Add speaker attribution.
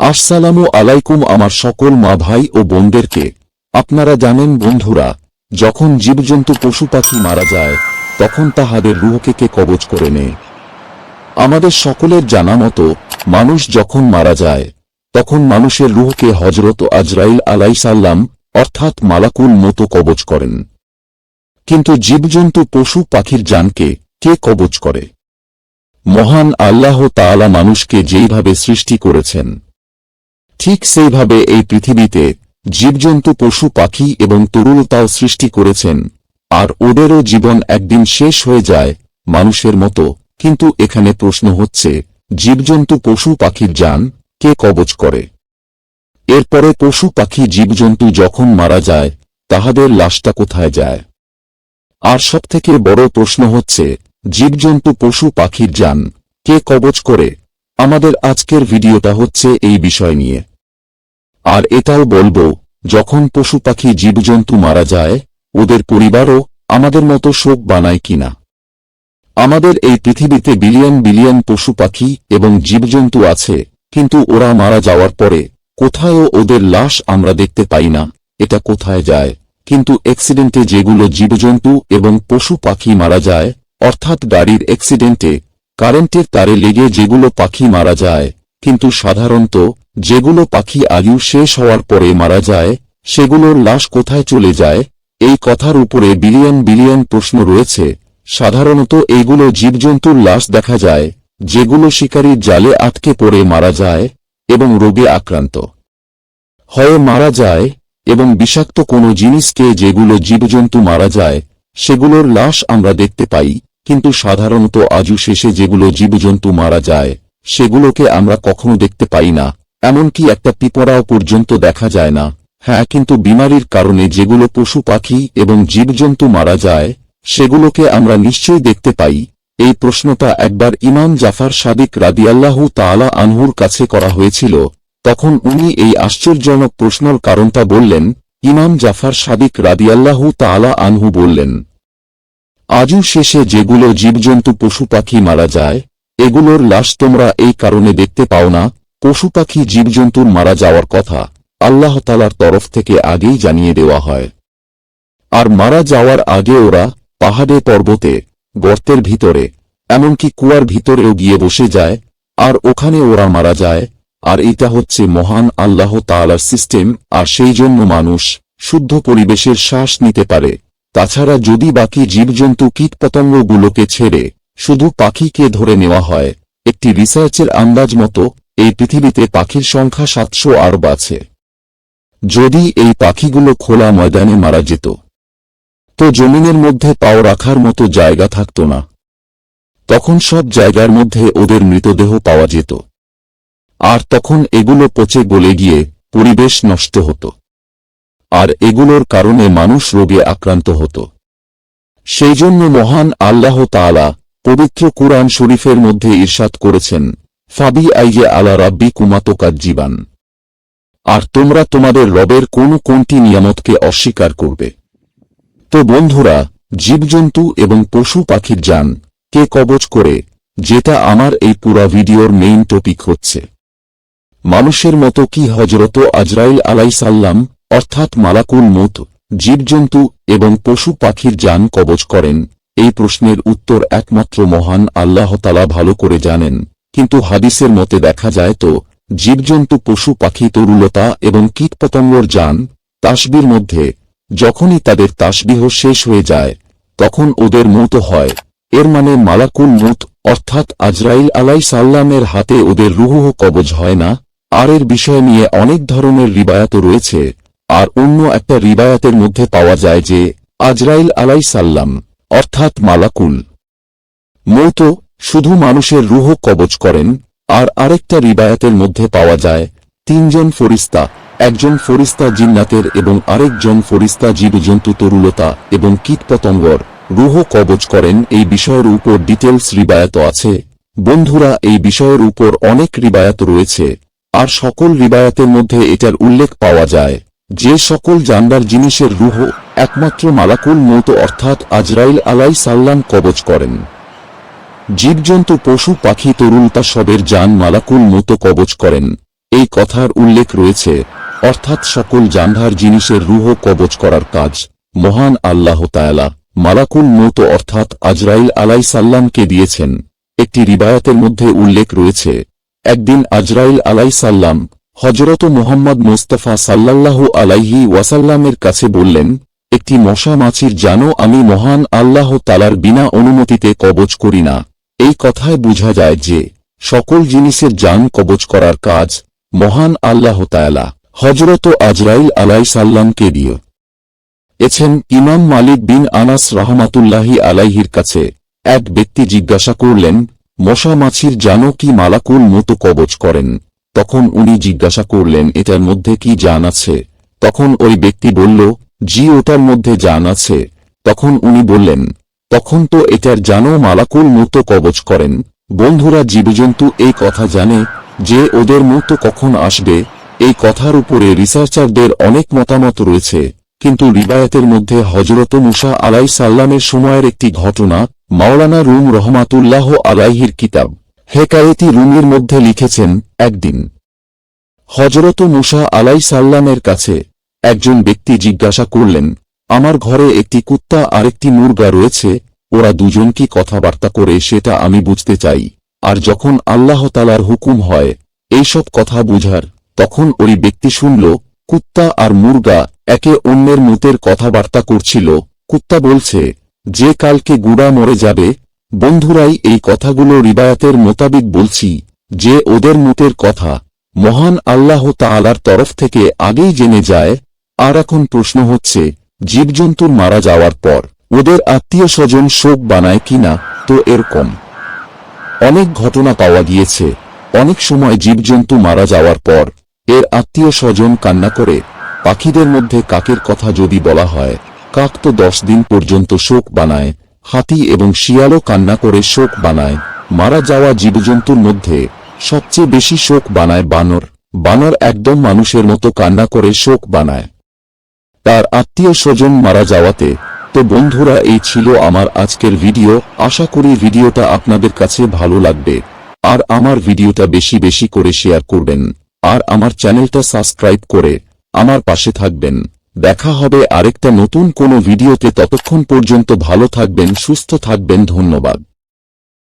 Speaker 1: আসসালামু আলাইকুম আমার সকল মা ভাই ও বোনদেরকে। আপনারা জানেন বন্ধুরা, যখন জীবজন্তু পশু পাখি মারা যায়, তখন তাহাদের রুহকে কে কবজ করে নেয়? আমাদের সকলের জানা মতো, মানুষ যখন মারা যায়, তখন মানুষের রুহকে হজরত আজরাইল আলাইসাল্লাম অর্থাৎ মালাকুল মতো কবজ করেন। কিন্তু জীবজন্তু পশু পাখির জানকে কে কবজ করে? মহান আল্লাহ তাআলা মানুষকে যেইভাবে সৃষ্টি করেছেন ঠিক সেইভাবে এই পৃথিবীতে জীবজন্তু, পশু, পাখি এবং তরুলতাও সৃষ্টি করেছেন। আর ওদেরও জীবন একদিন শেষ হয়ে যায় মানুষের মতো। কিন্তু এখানে প্রশ্ন হচ্ছে, জীবজন্তু, পশু, পাখির যান কে কবজ করে? এরপরে পশু, পাখি, জীবজন্তু যখন মারা যায়, তাহাদের লাশটা কোথায় যায়? আর সবথেকে বড় প্রশ্ন হচ্ছে, জীবজন্তু, পশু, পাখির যান কে কবজ করে? আমাদের আজকের ভিডিওটা হচ্ছে এই বিষয় নিয়ে। আর এটাও বলব, যখন পশু পাখি, জীবজন্তু মারা যায়, ওদের পরিবারও আমাদের মতো শোক বানায় কিনা? আমাদের এই পৃথিবীতে বিলিয়ন বিলিয়ন পশু পাখি এবং জীবজন্তু আছে, কিন্তু ওরা মারা যাওয়ার পরে কোথায়ও ওদের লাশ আমরা দেখতে পাই না, এটা কোথায় যায়? কিন্তু অ্যাক্সিডেন্টে যেগুলো জীবজন্তু এবং পশু পাখি মারা যায়, অর্থাৎ গাড়ির অ্যাক্সিডেন্টে কারেন্টের তারে লেগে যেগুলো পাখি মারা যায়, কিন্তু সাধারণত যেগুলো পাখি আয়ু শেষ হওয়ার পরে মারা যায়, সেগুলোর লাশ কোথায় চলে যায়, এই কথার উপরে বিলিয়ন বিলিয়ন প্রশ্ন রয়েছে। সাধারণত এইগুলো জীবজন্তুর লাশ দেখা যায়, যেগুলো শিকারীর জালে আটকে পড়ে মারা যায় এবং রোগে আক্রান্ত হয়ে মারা যায় এবং বিষাক্ত কোনো জিনিসকে যেগুলো জীবজন্তু মারা যায়, সেগুলোর লাশ আমরা দেখতে পাই। কিন্তু সাধারণত আজু শেষে যেগুলো জীবজন্তু মারা যায়, সেগুলোকে আমরা কখনো দেখতে পাই না, এমনকি একটা পিপড়াও পর্যন্ত দেখা যায় না। হ্যাঁ কিন্তু বিমারির কারণে যেগুলো পশু পাখি এবং জীবজন্তু মারা যায়, সেগুলোকে আমরা নিশ্চয়ই দেখতে পাই। এই প্রশ্নটা একবার ইমাম জাফার সাদিক রাদিয়াল্লাহু তাআলা আনহুর কাছে করা হয়েছিল। তখন উনি এই আশ্চর্যজনক প্রশ্নর কারণটা বললেন, ইমাম জাফার সাদিক রাদিয়াল্লাহু তাআলা আনহু বললেন আজু শেষে যেগুলো জীবজন্তু পশু পাখি মারা যায়, এগুলোর লাশ তোমরা এই কারণে দেখতে পাও না, পশু পাখি জীবজন্তুর মারা যাওয়ার কথা, আল্লাহ তালার তরফ থেকে আগেই জানিয়ে দেওয়া হয়। আর মারা যাওয়ার আগে ওরা পাহাড়ে পর্বতে, গর্তের ভিতরে, এমনকি কুয়ার ভিতরেও গিয়ে বসে যায়, আর ওখানে ওরা মারা যায়, আর এটা হচ্ছে মহান আল্লাহ তালার সিস্টেম, আর সেই জন্য মানুষ শুদ্ধ পরিবেশের শ্বাস নিতে পারে। তাছাড়া যদি বাকি জীবজন্তু কীটপতঙ্গগুলোকে ছেড়ে শুধু পাখিকে ধরে নেওয়া হয়, একটি রিসার্চের আন্দাজ মতো এই পৃথিবীতে পাখির সংখ্যা সাতশো আরব আছে যদি এই পাখিগুলো খোলা ময়দানে মারা যেত, তো জমিনের মধ্যে পাও রাখার মতো জায়গা থাকত না। তখন সব জায়গার মধ্যে ওদের মৃতদেহ পাওয়া যেত। আর তখন এগুলো পচে গলে গিয়ে পরিবেশ নষ্ট হতো। আর এগুলোর কারণে মানুষ রোগে আক্রান্ত হতো। সেই জন্য মহান আল্লাহ তাআলা পবিত্র কুরআন শরীফের মধ্যে ইরশাদ করেছেন, ফাবি আইজে আলা রাব্বি কুমাতোকার জীবান আর তোমরা তোমাদের রবের কোন কোনটি নিয়ামতকে অস্বীকার করবে? তো বন্ধুরা, জীবজন্তু এবং পশু পাখির যান, কে কবচ করে, যেটা আমার এই পুরা ভিডিওর মেইন টপিক হচ্ছে। মানুষের মতো কি হজরত আজরাইল আলাইসাল্লাম অর্থাৎ মালাকুল মত, জীবজন্তু এবং পশু পাখির যান কবচ করেন। এই প্রশ্নের উত্তর একমাত্র মহান আল্লাহ তালা ভালো করে জানেন। কিন্তু হাদিসের মতে দেখা যায় তো, জীবজন্তু, পশু পাখি, তরুলতা এবং কীটপতঙ্গর যান, তাসবির মধ্যে, যখনই তাদের তাসবিহ শেষ হয়ে যায়, তখন ওদের মত হয়। এর মানে মালাকুল মুত, অর্থাৎ আজরাইল আলাই সাল্লামের হাতে ওদের রুহ কবজ হয় না। আর এর বিষয় নিয়ে অনেক ধরনের রিবায়াত রয়েছে। আর অন্য একটা রিবায়াতের মধ্যে পাওয়া যায় যে, আজরাইল আলাই সাল্লাম অর্থাৎ মালাকুল মৌত শুধু মানুষের রুহ কবজ করেন, আর আরেকটা রিবায়াতের মধ্যে পাওয়া যায়, তিনজন ফরিস্তা একজন ফরিস্তা জিন্নাতের এবং আরেকজন ফরিস্তা জীবজন্তু তরুলতা এবং কীটপতঙ্গর রুহ কবজ করেন, এই বিষয়ের উপর ডিটেলস রিবায়াত আছে। বন্ধুরা, এই বিষয়ের উপর অনেক রিবায়াত রয়েছে, আর সকল রিবায়াতের মধ্যে এটার উল্লেখ পাওয়া যায়। যে সকল জানবার জিনিসের রুহ একমাত্র মালাকুল মৌত অর্থাৎ আজরাইল আলাই সাল্লাম কবজ করেন। জীবজন্তু, পশু, পাখি তরুলতা সবের যান মালাকুল মতো কবচ করেন। এই কথার উল্লেখ রয়েছে, অর্থাৎ সকল জান্ডার জিনিসের রুহ কবচ করার কাজ, মহান আল্লাহ তায়ালা মালাকুল মৌত অর্থাৎ আজরাইল আলাই সাল্লামকে দিয়েছেন। একটি রিবায়াতের মধ্যে উল্লেখ রয়েছে, একদিন আজরাইল আলাই সাল্লাম হজরত মোহাম্মদ মোস্তফা সাল্লাল্লাহু আলাইহি ওয়াসাল্লামের কাছে বললেন, একটি মশা মাছির জানো, আমি মহান আল্লাহ তালার বিনা অনুমতিতে কবচ করি না। এই কথায় বোঝা যায় যে, সকল জিনিসের জান কবচ করার কাজ মহান আল্লাহ তায়ালা হজরত আজরাইল আলাই সাল্লামকে দিয়ে। এছেন ইমাম মালিক বিন আনাস রহমাতুল্লাহি আলাইহির কাছে এক ব্যক্তি জিজ্ঞাসা করলেন, মশা মাছির জানো কি মালাকুল মতো কবচ করেন? তখন উনি জিজ্ঞাসা করলেন, এটার মধ্যে কি জান আছে? তখন ওই ব্যক্তি বলল, জি, ওটার মধ্যে জান আছে। তখন উনি বললেন, তখন তো এটার জানো মালাকুল মতো কবচ করেন। বন্ধুরা, জীবজন্তু এই কথা জানে যে ওদের মতো কখন আসবে। এই কথার উপরে রিসার্চারদের অনেক মতামত রয়েছে। কিন্তু রিবায়াতের মধ্যে হজরত মুসা আলাই সাল্লামের সময়ের একটি ঘটনা মাওলানা রুম রহমাতুল্লাহ আলাইহির কিতাব। হেকায়েতি রুমির মধ্যে লিখেছেন একদিন। হজরত মুসা আলাই সাল্লামের কাছে একজন ব্যক্তি জিজ্ঞাসা করলেন, আমার ঘরে একটি কুত্তা আর একটি মুরগা রয়েছে, ওরা দুজন কি কথাবার্তা করে সেটা আমি বুঝতে চাই। আর যখন আল্লাহ তালার হুকুম হয় এইসব কথা বুঝার, তখন ওই ব্যক্তি শুনল, কুত্তা আর মুরগা একে অন্যের মুতের কথাবার্তা করছিল। কুত্তা বলছে, যে কালকে গুড়া মরে যাবে বন্ধুরাই এই কথাগুলো রিবায়াতের মোতাবিক বলছি, যে ওদের মুতের কথা মহান আল্লাহ তাআলার তরফ থেকে আগেই জেনে যায়, আর এখন প্রশ্ন হচ্ছে, জীবজন্তুর মারা যাওয়ার পর ওদের আত্মীয় স্বজন শোক বানায় কিনা, তো এরকম। অনেক ঘটনা পাওয়া গিয়েছে, অনেক সময় জীবজন্তু মারা যাওয়ার পর এর আত্মীয় স্বজন কান্না করে, পাখিদের মধ্যে কাকের কথা যদি বলা হয়, কাক তো দশ দিন পর্যন্ত শোক বানায় হাতি এবং শিয়ালও কান্না করে শোক বানায়। মারা যাওয়া জীবজন্তুর মধ্যে সবচেয়ে বেশি শোক বানায় বানর। বানর একদম মানুষের মতো কান্না করে শোক বানায়। তার আত্মীয় স্বজন মারা যাওয়াতে, তো বন্ধুরা, এই ছিল আমার আজকের ভিডিও। আশা করি ভিডিওটা আপনাদের কাছে ভালো লাগবে। আর আমার ভিডিওটা বেশি বেশি করে শেয়ার করবেন। আর আমার চ্যানেলটা সাবস্ক্রাইব করে আমার পাশে থাকবেন। দেখা হবে আরেকটা নতুন কোনো ভিডিওতে ততক্ষণ পর্যন্ত ভালো থাকবেন সুস্থ থাকবেন ধন্যবাদ।